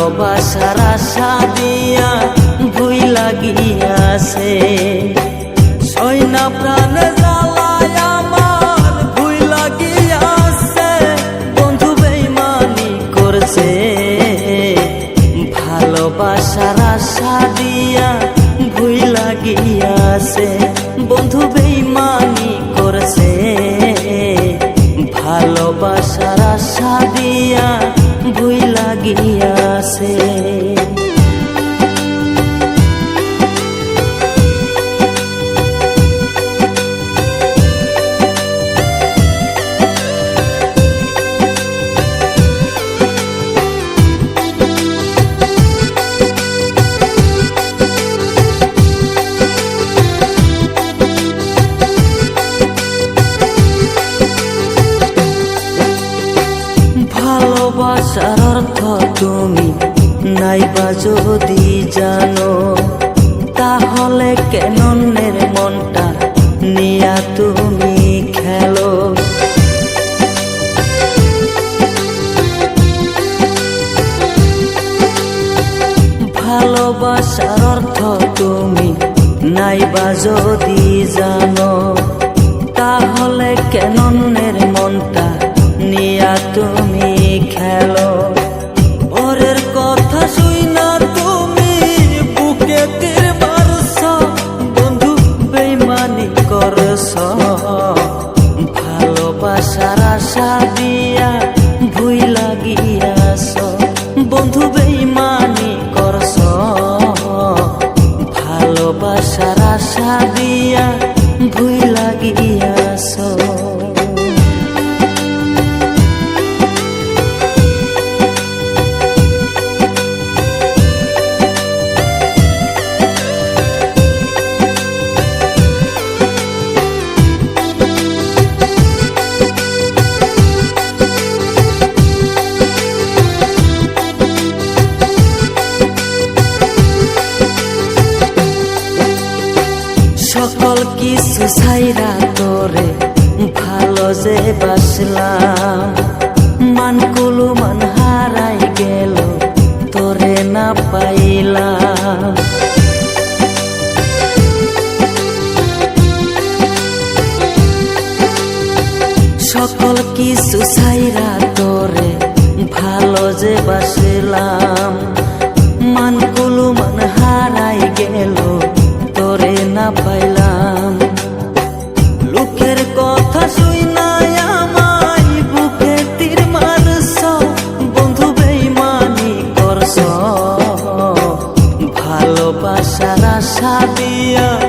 ভালোবাসার আশা দিয়া ভুই লাগিয়াছে সৈনা প্রাণে জ্বালায় আমার বন্ধু দিয়া ভুই লাগিয়াছে বন্ধু তুমি নাইবা যদি জানো, তাহলে কেন মনটা নিয়া তুমি খেলো? ভালোবাসার অর্থ তুমি নাইবা যদি জানো, তাহলে কেন মনটা নিয়া তুমি খেলো? দিয়া ছাইরা তোরে ভালো যে বাসলাম। মানকুলু মান হারাই গেল, তোরে না পাইলাম। সকল কিছু ছাইরা তোরে ভালো যে বাসলাম। ভালোবাসার আশা দিয়া